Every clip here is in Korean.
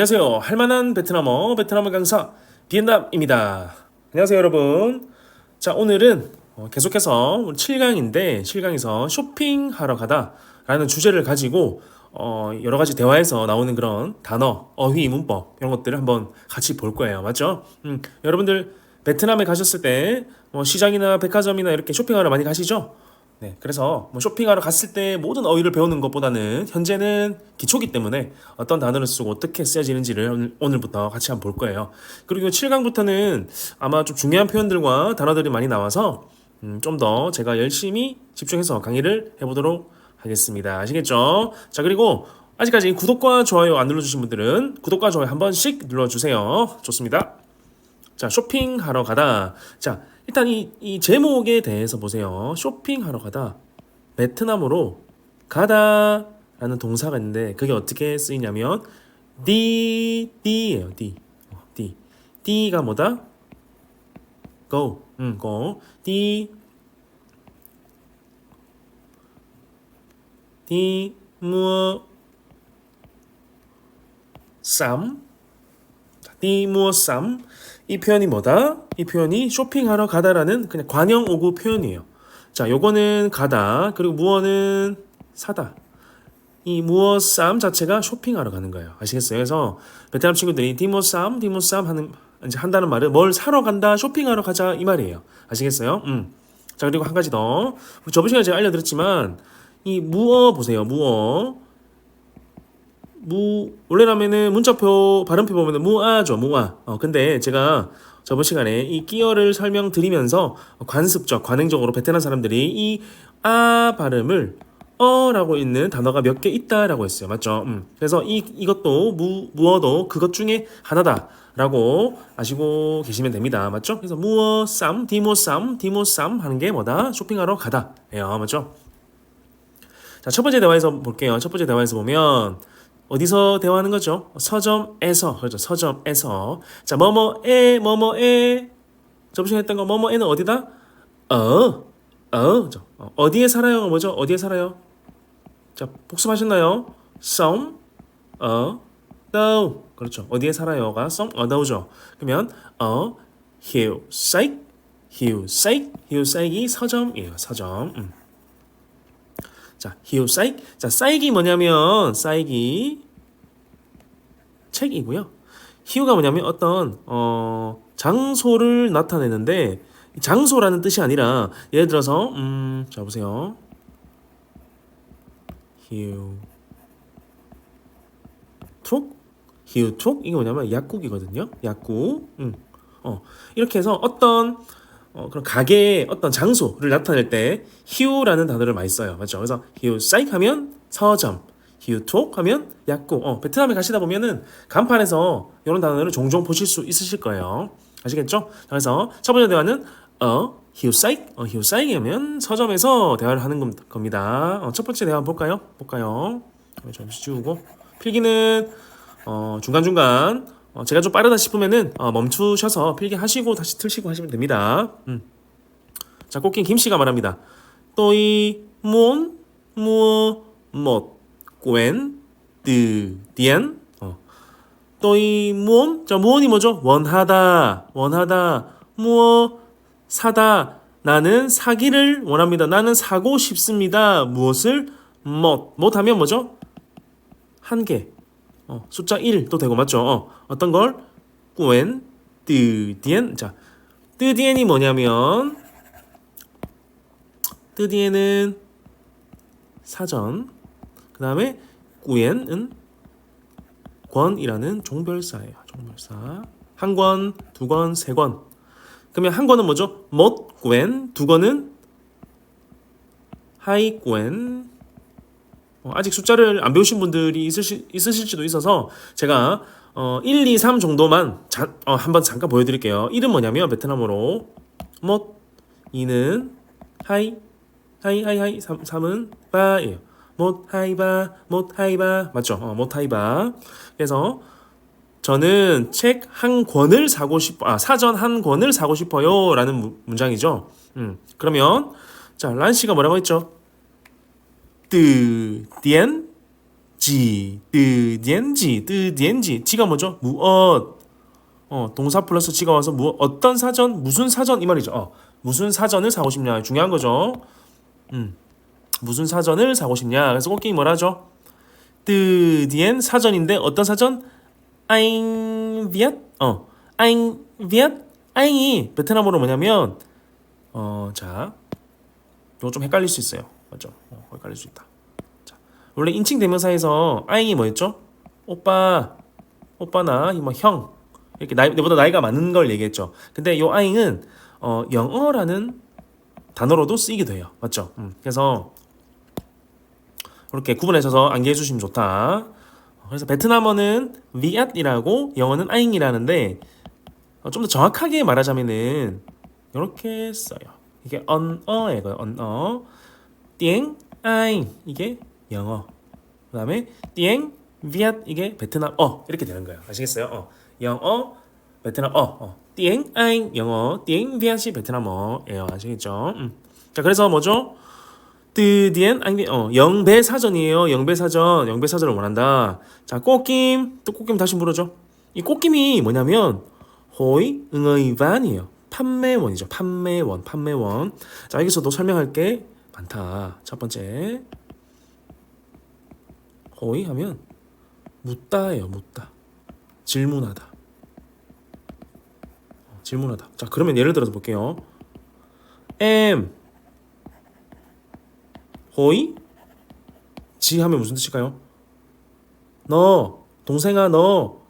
안녕하세요. 할만한 베트남어 베트남어 강사 비엔남입니다. 안녕하세요, 여러분. 자, 오늘은 어, 계속해서 우리 7강인데 7강에서 쇼핑하러 가다라는 주제를 가지고 어, 여러 가지 대화에서 나오는 그런 단어, 어휘, 문법 이런 것들을 한번 같이 볼 거예요. 맞죠? 음, 여러분들 베트남에 가셨을 때 뭐 시장이나 백화점이나 이렇게 쇼핑하러 많이 가시죠? 네, 그래서 뭐 쇼핑하러 갔을 때 모든 어휘를 배우는 것보다는 현재는 기초기 때문에 어떤 단어를 쓰고 어떻게 쓰여지는지를 오늘, 오늘부터 같이 한번 볼 거예요. 그리고 7강부터는 아마 좀 중요한 표현들과 단어들이 많이 나와서 음, 좀 더 제가 열심히 집중해서 강의를 해보도록 하겠습니다. 아시겠죠? 자, 그리고 아직까지 구독과 좋아요 안 눌러주신 분들은 구독과 좋아요 한 번씩 눌러주세요. 좋습니다. 자, 쇼핑하러 가다. 자, 일단 이, 이 제목에 대해서 보세요. 쇼핑하러 가다. 베트남어로 가다 라는 동사가 있는데 그게 어떻게 쓰이냐면 디, 디예요. 디. 어, 디. 디가 뭐다? go. 음, go. 디. 디, 무어, 쌈. 디, 무어, 쌈. 이 표현이 뭐다? 이 표현이 쇼핑하러 가다라는 그냥 관형 오구 표현이에요. 자, 요거는 가다. 그리고 무어는 사다. 이 무어 쌈 자체가 쇼핑하러 가는 거예요. 아시겠어요? 그래서 베트남 친구들이 디모 쌈, 디모 쌈 하는 이제 한다는 말은 뭘 사러 간다, 쇼핑하러 가자 이 말이에요. 아시겠어요? 음. 자, 그리고 한 가지 더. 저번 시간에 제가 알려드렸지만 이 무어 보세요. 무어. 무 원래라면은 문자표 발음표 보면은 무아죠 무아. 어 근데 제가 저번 시간에 이 끼어를 설명드리면서 관습적 관행적으로 베트남 사람들이 이 아 발음을 어라고 있는 단어가 몇 개 있다라고 했어요. 맞죠? 음. 그래서 이 이것도 무 무어도 그것 중에 하나다라고 아시고 계시면 됩니다. 맞죠? 그래서 무어 쌈 디모 쌈 디모 쌈 하는 게 뭐다? 쇼핑하러 가다예요. 맞죠? 자 첫 번째 대화에서 볼게요. 첫 번째 대화에서 보면 어디서 대화하는 거죠? 서점에서 그렇죠. 서점에서 자 뭐뭐에 뭐뭐에 접시 했던 거 뭐뭐에는 어디다? 어, 어, 그죠. 어, 어디에 살아요? 뭐죠? 어디에 살아요? 자 복습하셨나요? some, 어, though 그렇죠. 어디에 살아요가 some, 어, though죠. 그러면 어, hillside, hillside, hillside이 서점이에요. 서점. 음. 자, hillside. 자, 쌓이기 뭐냐면 쌓이기 책이고요. hiu가 뭐냐면 어떤 어 장소를 나타내는데 장소라는 뜻이 아니라 예를 들어서 음, 자 보세요. hiu 톡 hiu 톡 이게 뭐냐면 약국이거든요. 약국. 음. 어. 이렇게 해서 어떤 어, 그런 가게의 어떤 장소를 나타낼 때 hiu라는 단어를 많이 써요. 맞죠? 그래서 hiu 사이 하면 서점, hiu 톡 하면 약국. 어, 베트남에 가시다 보면은 간판에서 이런 단어를 종종 보실 수 있으실 거예요. 아시겠죠? 그래서 첫 번째 대화는 어, hiu 사이, 어, hiu 사이 하면 서점에서 대화를 하는 겁- 겁니다. 어, 첫 번째 대화 볼까요? 볼까요? 어, 잠시 지우고 필기는 어, 중간중간 어, 제가 좀 빠르다 싶으면은 어, 멈추셔서 필기하시고 다시 틀시고 하시면 됩니다. 음. 자, 꽃긴 김씨가 말합니다. 또이 muốn mua một quyển từ điển. 어. 또이 muốn 자, 무언이 뭐죠? 원하다. 원하다. mua 사다. 나는 사기를 원합니다. 나는 사고 싶습니다. 무엇을? 못. 못 하면 뭐죠? 한 개. 어, 숫자 1도 되고 맞죠? 어, 어떤 걸? 꾸엔 뜨디엔 자 뜨디엔이 뭐냐면 뜨디엔은 사전 그 다음에 꾸엔은 권이라는 종별사예요 종별사 한 권, 두 권, 세 권. 그러면 한 권은 뭐죠? 못 꾸엔 두 권은 하이 어, 아직 숫자를 안 배우신 분들이 있으시, 있으실지도 있어서 제가 어, 1, 2, 3 정도만 자, 어, 한번 잠깐 보여드릴게요. 1은 뭐냐면 베트남어로 못 2는 하이 하이 하이 하이 3, 3은 바예요. 못 하이 바 못 하이 바 맞죠? 어, 못 하이 바 그래서 저는 책 한 권을 사고 싶어 아 사전 한 권을 사고 싶어요 라는 무- 문장이죠. 음 그러면 자 란 씨가 뭐라고 했죠? Từ điển 지, 뜨디엔지, 뜨디엔지. 지가 뭐죠? 무엇. 어, 동사 플러스 지가 와서 무 어떤 사전, 무슨 사전 이 말이죠. 어, 무슨 사전을 사고 싶냐 중요한 거죠. 음, 무슨 사전을 사고 싶냐. 그래서 꽃게임 뭐라죠? 뜨디엔 사전인데 어떤 사전? 아잉 비앗. 어, 아잉 비앗. 아잉이 베트남어로 뭐냐면 어, 자, 이거 좀 헷갈릴 수 있어요. 맞죠? 어, 헷갈릴 수 있다. 자, 원래 인칭 대명사에서 아잉이 뭐였죠? 오빠, 오빠나 뭐 형. 이렇게 나이, 내보다 나이가 많은 걸 얘기했죠. 근데 요 아잉은 어, 영어라는 단어로도 쓰이기도 해요. 맞죠? 음, 그래서 이렇게 구분해서 암기해 주시면 좋다. 그래서 베트남어는 viet이라고 영어는 아잉이라는데 어, 좀더 정확하게 말하자면은 이렇게 써요. 이게 언어예요. 언어. 띵 아잉 이게 영어. 그 다음에 띵 viet 이게 베트남 어 이렇게 되는 거예요. 아시겠어요? 어. 영어 베트남 어 어. 띵 아잉 영어 띵 viet이 베트남어예요. 아시겠죠? 음. 자 그래서 뭐죠? 뜨디엔 아니 어 영배 사전이에요. 영배 사전 영배 사전을 원한다. 자 꽃김 또 꽃김 다시 물어줘. 이 꽃김이 뭐냐면 호이 응의반이에요. 판매원이죠. 판매원 판매원. 자 여기서도 설명할 게 많다. 첫 번째 호이 하면 묻다예요. 묻다. 질문하다. 어, 질문하다. 자 그러면 예를 들어서 볼게요. em 호이? 지 하면 무슨 뜻일까요? 너 동생아 너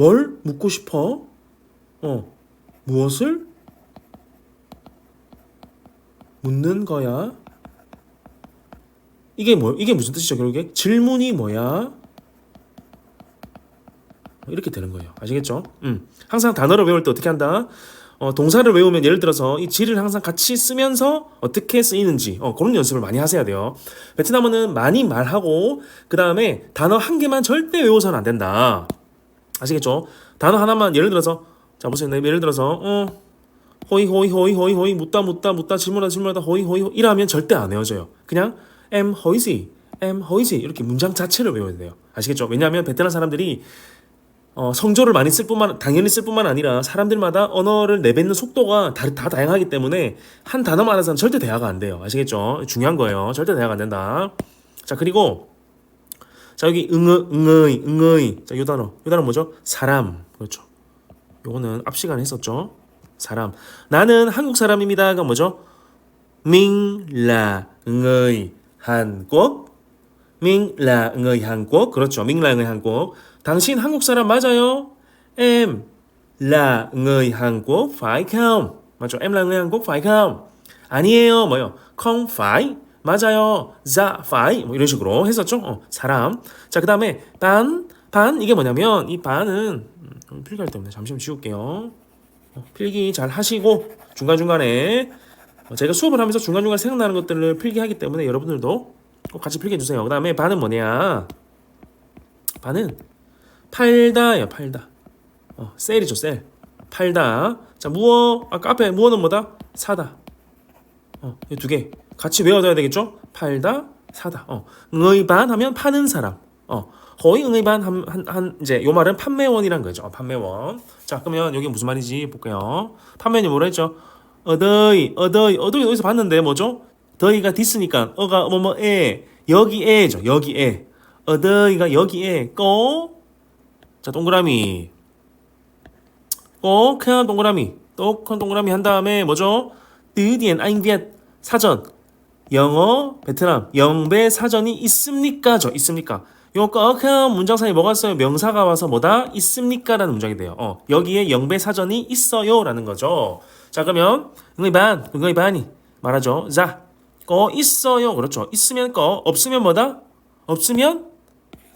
뭘 묻고 싶어? 어 무엇을 묻는 거야? 이게 뭐 이게 무슨 뜻이죠 결국에 질문이 뭐야? 이렇게 되는 거예요 아시겠죠? 음 항상 단어를 외울 때 어떻게 한다? 어, 동사를 외우면 예를 들어서 이 지를 항상 같이 쓰면서 어떻게 쓰이는지 어, 그런 연습을 많이 하셔야 돼요. 베트남어는 많이 말하고 그 다음에 단어 한 개만 절대 외워서는 안 된다. 아시겠죠? 단어 하나만 예를 들어서 자 보세요. 네, 예를 들어서 어 호이 호이 호이 호이 호이 묻다 묻다 묻다 질문하다 질문하다 호이 호이 호이 이러면 절대 안 외워져요. 그냥 em 호이시 em 호이시 이렇게 문장 자체를 외워야 돼요. 아시겠죠? 왜냐하면 베트남 사람들이 어, 성조를 많이 쓸 뿐만 당연히 쓸 뿐만 아니라 사람들마다 언어를 내뱉는 속도가 다, 다 다양하기 때문에 한 단어만 알아서는 절대 대화가 안 돼요. 아시겠죠? 중요한 거예요. 절대 대화가 안 된다. 자 그리고 자 여기 응의 응의 응의 자요 단어 요 단어 뭐죠? 사람 그렇죠. 요거는 앞 시간에 했었죠. 사람 나는 한국 사람입니다가 뭐죠? 민라 응의 한국 민라 응의 한국 그렇죠. 민라 응의 한국 당신 한국 사람 맞아요? Em là người? 맞죠? Em là người? 아니에요. 뭐요? không. 맞아요. dạ phải. 뭐 이런 식으로 했었죠? 어, 사람. 자, 그다음에 반. 반 이게 뭐냐면 이 반은 음, 필기할 때문에 잠시만 지울게요. 어, 필기 잘 하시고 중간중간에 어, 제가 수업을 하면서 중간중간 생각나는 것들을 필기하기 때문에 여러분들도 꼭 같이 필기해 주세요. 그 다음에 반은 뭐냐? 반은 팔다예요 팔다. 어, 셀이죠 셀. 팔다. 자 무어 아까 앞에 무어는 뭐다? 사다. 어, 이 두 개. 같이 외워둬야 되겠죠? 팔다 사다. 어, 응의반 하면 파는 사람 어, 거의 응의반 한, 한, 한 이제 요 말은 판매원이란 거죠. 어, 판매원. 자 그러면 여기 무슨 말인지 볼게요. 판매원이 뭐라 했죠? 어더이 어더이. 어더이 어디서 봤는데 뭐죠? 더이가 디스니까 어가 뭐뭐에 여기에죠. 여기에. 어더이가 여기에. 꼭자 동그라미. 꼭 그냥 동그라미. 또 큰 동그라미 한 다음에 뭐죠? 드디엔 아잉비엣 사전. 영어 베트남. 영배 사전이 있습니까 죠? 있습니까? 요 꺽한 문장상에 뭐가 있어요? 명사가 와서 뭐다? 있습니까 라는 문장이 돼요. 어, 여기에 영배 사전이 있어요 라는 거죠. 자 그러면 응의 반 응의 반이 말하죠. 자, 거 있어요. 그렇죠. 있으면 거 없으면 뭐다? 없으면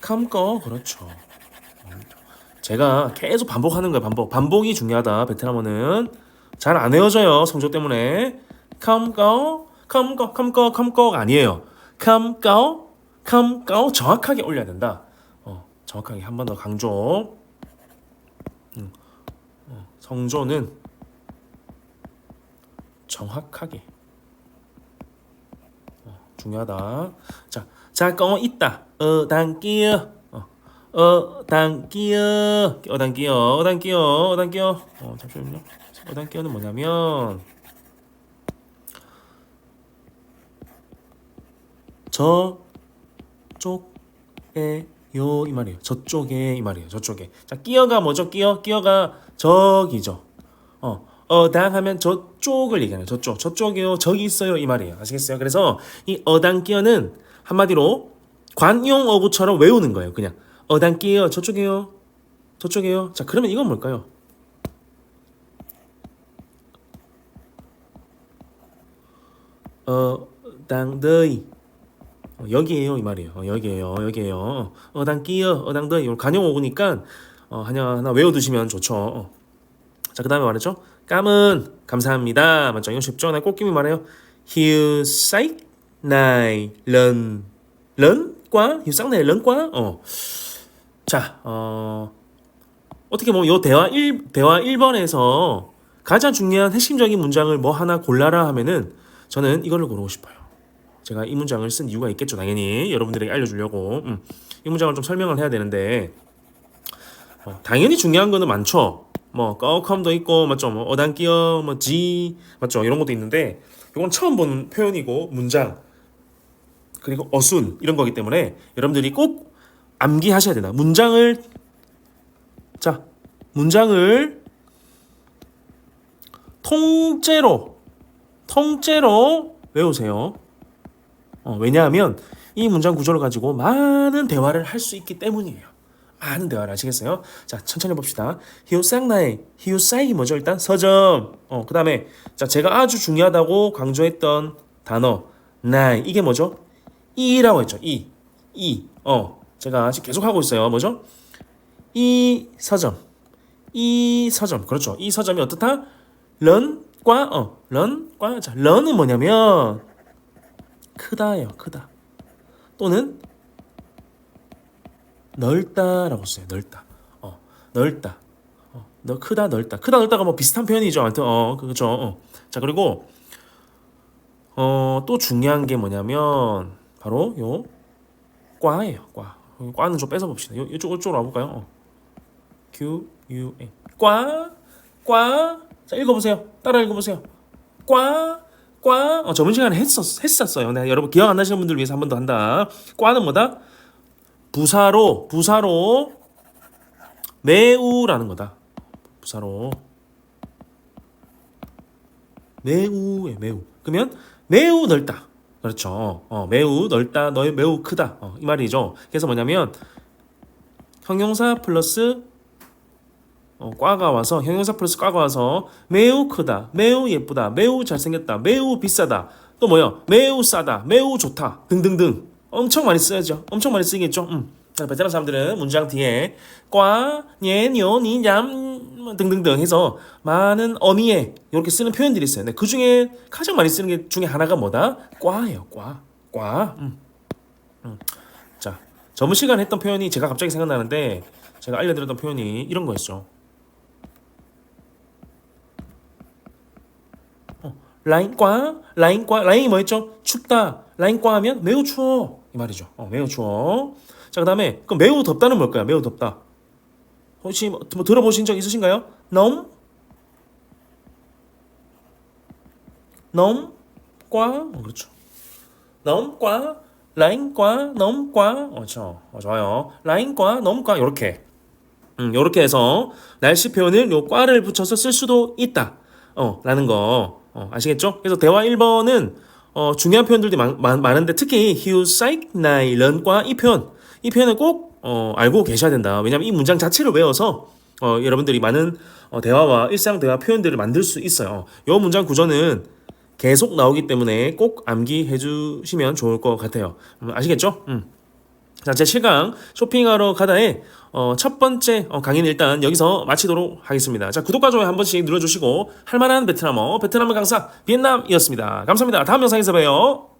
감거 그렇죠. 제가 계속 반복하는 거예요. 반복. 반복이 중요하다. 베트남어는 잘 안 외워져요. 성조 때문에. 컴거, 컴거, 컴거, 컴거가 아니에요. 컴거, 컴거 정확하게 올려야 된다. 어, 정확하게 한 번 더 강조. 음, 어, 성조는 정확하게. 어, 중요하다. 자, 자꺼 있다. 어당 끼어. 어, 어당 끼어. 어당 끼어. 어당 끼어. 어당 끼어. 어, 잠시만요. 어당 끼어는 뭐냐면 저 쪽에요 이 말이에요. 저쪽에 이 말이에요. 저쪽에. 자, 끼어가 뭐죠? 끼어. 끼어가 저기죠. 어, 어당 하면 저쪽을 얘기하는. 저쪽. 저쪽이요. 저기 있어요. 이 말이에요. 아시겠어요? 그래서 이 어당 끼어는 한마디로 관용 어구처럼 외우는 거예요. 그냥 어당 끼어 저쪽이요. 저쪽이요. 자, 그러면 이건 뭘까요? 어, 당더이 어, 여기에요 이 말이에요. 어, 여기에요, 여기에요. 어당 끼어, 어당 더이 관용 오구니까 어, 하나 하나 외워두시면 좋죠. 어. 자, 그 다음에 말했죠. 까문 감사합니다. 맞죠? 이거 쉽죠? 나 꽃김이 말해요. lần lớn quá hiu sắc này lớn quá 어. 자, 어. 어떻게 보면 요 대화 1 대화 1번에서 가장 중요한 핵심적인 문장을 뭐 하나 골라라 하면은 저는 이걸로 고르고 싶어요. 제가 이 문장을 쓴 이유가 있겠죠, 당연히 여러분들에게 알려주려고. 음, 이 문장을 좀 설명을 해야 되는데 어, 당연히 중요한 거는 많죠. 뭐 꺼컴도 있고 맞죠, 뭐 어단끼어, 뭐지 맞죠, 이런 것도 있는데 이건 처음 본 표현이고 문장 그리고 어순 이런 거기 때문에 여러분들이 꼭 암기하셔야 된다. 문장을 자 문장을 통째로 통째로 외우세요. 어, 왜냐하면 이 문장 구조를 가지고 많은 대화를 할 수 있기 때문이에요. 많은 대화를 아시겠어요? 자, 천천히 봅시다. 히우상나의 히우사이 뭐죠? 일단 서점. 어, 그다음에 자, 제가 아주 중요하다고 강조했던 단어 나이 이게 뭐죠? 이라고 했죠. 이. 이. 어. 제가 아직 계속 하고 있어요. 뭐죠? 이 서점. 이 서점. 그렇죠. 이 서점이 어떻다? 런과 어, 런과 자, 런은 뭐냐면 크다예요. 크다. 또는 넓다라고 써요. 넓다. 어, 넓다. 어, 너 크다 넓다. 크다 넓다가 뭐 비슷한 표현이죠. 아무튼 어, 그렇죠. 어. 자, 그리고 어, 또 중요한 게 뭐냐면 바로 요 과예요. 과. 과는 좀 뺏어 봅시다. 요 이쪽 이쪽으로 와 볼까요? 어. Q U A. 과. 과. 자, 읽어 보세요. 따라 읽어 보세요. 과. 과. 어, 저번 시간에 했었 했었어요. 네, 여러분 기억 안 나시는 분들 위해서 한 번 더 한다. 과는 뭐다? 부사로 부사로 매우라는 거다. 부사로 매우에 매우. 그러면 매우 넓다. 그렇죠. 어, 매우 넓다. 너의 매우 크다. 어, 이 말이죠. 그래서 뭐냐면 형용사 플러스 어, 과가 와서 형용사 플러스 과가 와서 매우 크다, 매우 예쁘다, 매우 잘생겼다, 매우 비싸다. 또 뭐요? 매우 싸다, 매우 좋다 등등등 엄청 많이 써야죠. 엄청 많이 쓰겠죠. 음. 자, 베테랑 사람들은 문장 뒤에 과, 예, 뇨, 니, 얌 등등등 해서 많은 어미에 이렇게 쓰는 표현들이 있어요. 근데 그 중에 가장 많이 쓰는 게 중에 하나가 뭐다? 과예요. 과, 과. 음. 음. 자, 저번 시간에 했던 표현이 제가 갑자기 생각나는데 제가 알려드렸던 표현이 이런 거였죠. 라인과 라인과 라인이 뭐였죠? 춥다. 라인과 하면 매우 추워 이 말이죠. 어, 매우 추워. 자 그다음에 그럼 매우 덥다는 뭘까요? 매우 덥다. 혹시 뭐, 뭐 들어보신 적 있으신가요? 너무 너무 과 어, 그렇죠. 너무 과 라인과 너무 과 어, 그렇죠. 어, 좋아요. 라인과 너무 과 이렇게 음, 요렇게 해서 날씨 표현을 요 과를 붙여서 쓸 수도 있다. 어, 라는 거. 어, 아시겠죠? 그래서 대화 1번은 어, 중요한 표현들이 많, 많, 많 은데 특히 히우 사이크 나이 런과 이 표현 이 표현을 꼭 어, 알고 계셔야 된다. 왜냐하면 이 문장 자체를 외워서 어, 여러분들이 많은 어, 대화와 일상 대화 표현들을 만들 수 있어요. 이 문장 구조는 계속 나오기 때문에 꼭 암기해 주시면 좋을 것 같아요. 음, 아시겠죠? 음. 자, 제 7강 쇼핑하러 가다의 어, 첫 번째 어, 강의는 일단 여기서 마치도록 하겠습니다. 자, 구독과 좋아요 한 번씩 눌러주시고 할만한 베트남어, 베트남어 강사 비엔남이었습니다. 감사합니다. 다음 영상에서 봬요.